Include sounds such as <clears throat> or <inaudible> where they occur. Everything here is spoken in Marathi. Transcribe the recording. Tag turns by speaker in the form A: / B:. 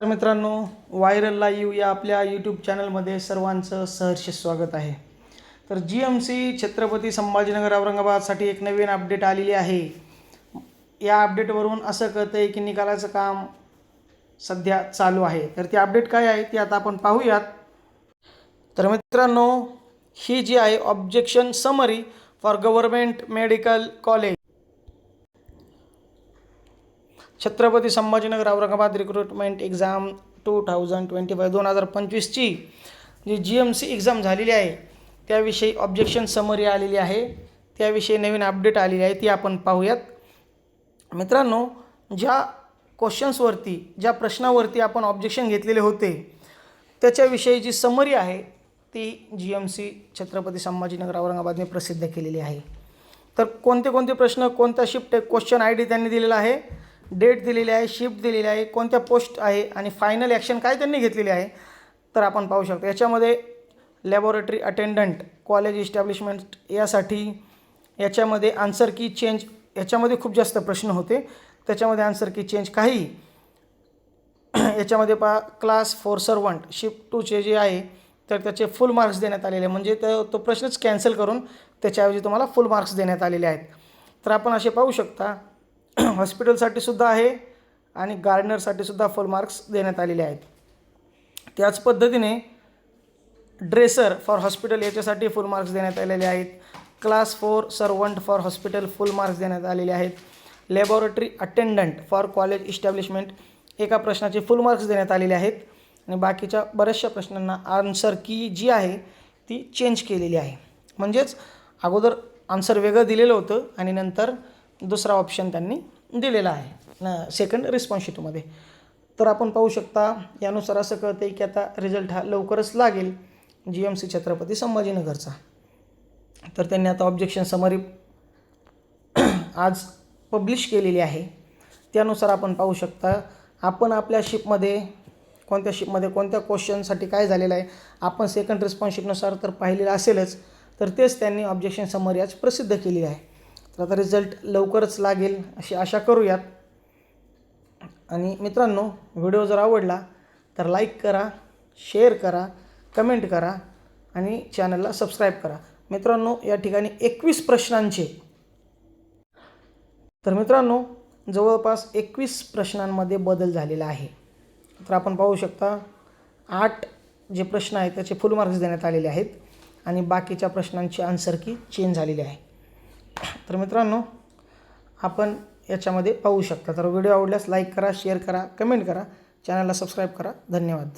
A: तर मित्रांनो व्हायरल लाईव्ह या आपल्या यूट्यूब चॅनलमध्ये सर्वांचं सहर्ष स्वागत आहे. तर G M C Chhatrapati Sambhajinagar औरंगाबादसाठी एक नवीन अपडेट आलेली आहे. या अपडेटवरून असं कळतं आहे की निकालाचं काम सध्या चालू आहे. तर ती अपडेट काय आहे ती आता आपण पाहूयात. तर मित्रांनो ही जी आहे objection summary for government medical college Chhatrapati Sambhajinagar Aurangabad recruitment exam two thousand twenty five दोन हजार पंचवीसची जी जी एम सी एक्झाम झालेली आहे त्याविषयी ऑब्जेक्शन समरी आलेली आहे त्याविषयी नवीन अपडेट आलेली आहे ती आपण पाहूयात. मित्रांनो ज्या क्वेश्चन्सवरती ज्या प्रश्नावरती आपण ऑब्जेक्शन घेतलेले होते त्याच्याविषयी जी समरी आहे ती G M C Chhatrapati Sambhajinagar औरंगाबादने प्रसिद्ध केलेली आहे. तर कोणते कोणते प्रश्न कोणता शिफ्ट क्वेश्चन आय डी त्यांनी दिलेला आहे डेट दिलेली आहे शिफ्ट दिलेली आहे कोणत्या पोस्ट आहे आणि फायनल ॲक्शन काय त्यांनी घेतलेली आहे तर आपण पाहू शकतो. याच्यामध्ये लॅबोरेटरी अटेंडंट कॉलेज इस्टॅब्लिशमेंट यासाठी याच्यामध्ये आन्सर की चेंज याच्यामध्ये खूप जास्त प्रश्न होते. त्याच्यामध्ये आन्सर की चेंज काही. <clears throat> याच्यामध्ये पा क्लास फोर सर्वंट शिफ्ट टूचे जे आहे तर त्याचे फुल मार्क्स देण्यात आलेले. आहे. म्हणजे तो तो प्रश्नच कॅन्सल करून त्याच्याऐवजी तुम्हाला फुल मार्क्स देण्यात आलेले आहेत. तर आपण असे पाहू शकता <clears throat> हॉस्पिटलसाठी सुद्धा आहे आणि गार्डनरसाठी सुद्धा फुल मार्क्स देण्यात आलेले आहेत. त्याच पद्धतीने ड्रेसर फॉर हॉस्पिटल याच्यासाठी फुल मार्क्स देण्यात आलेले आहेत. Class four servant for hospital full marks देण्यात आलेले आहेत. Laboratory attendant for college establishment एका प्रश्नाचे फुल मार्क्स देण्यात आलेले आहेत आणि बाकीच्या बऱ्याचशा प्रश्नांना आन्सर की जी आहे ती चेंज केलेली आहे. म्हणजेच अगोदर आन्सर वेगळं दिलेलं होतं आणि नंतर दुसरा ऑप्शन त्यांनी दिलेला आहे. सेकंड रिस्पॉन्सशीटमध्ये तर आपण पाहू शकता यानुसार असं कळतं आहे की आता रिझल्ट हा लवकरच लागेल जी एम सी छत्रपती संभाजीनगरचा. तर त्यांनी आता ऑब्जेक्शन समरी <clears throat> आज पब्लिश केलेली आहे. त्यानुसार आपण पाहू शकता आपण आपल्या शिपमध्ये कोणत्या शिपमध्ये कोणत्या क्वेश्चनसाठी काय झालेलं आहे आपण सेकंड रिस्पॉन्सशीपनुसार तर पाहिलेलं असेलच. तर तेच त्यांनी ऑब्जेक्शन समरी आज प्रसिद्ध केली आहे. तर आता रिझल्ट लवकरच लागेल अशी आशा करूयात. आणि मित्रांनो व्हिडिओ जर आवडला तर लाईक करा शेअर करा कमेंट करा आणि चॅनलला सबस्क्राईब करा. मित्रांनो या ठिकाणी एकवीस प्रश्नांचे. तर मित्रांनो जवळपास एकवीस प्रश्नांमध्ये बदल झालेला आहे. तर आपण पाहू शकता आठ जे प्रश्न आहेत त्याचे फुल मार्क्स देण्यात आलेले आहेत आणि बाकीच्या प्रश्नांची आन्सर की चेंज झालेली आहे. तर मित्रांनो आपण याच्यामध्ये पाहू शकता. तर व्हिडिओ आवडल्यास लाईक करा शेअर करा कमेंट करा. चॅनलला सबस्क्राईब करा. धन्यवाद.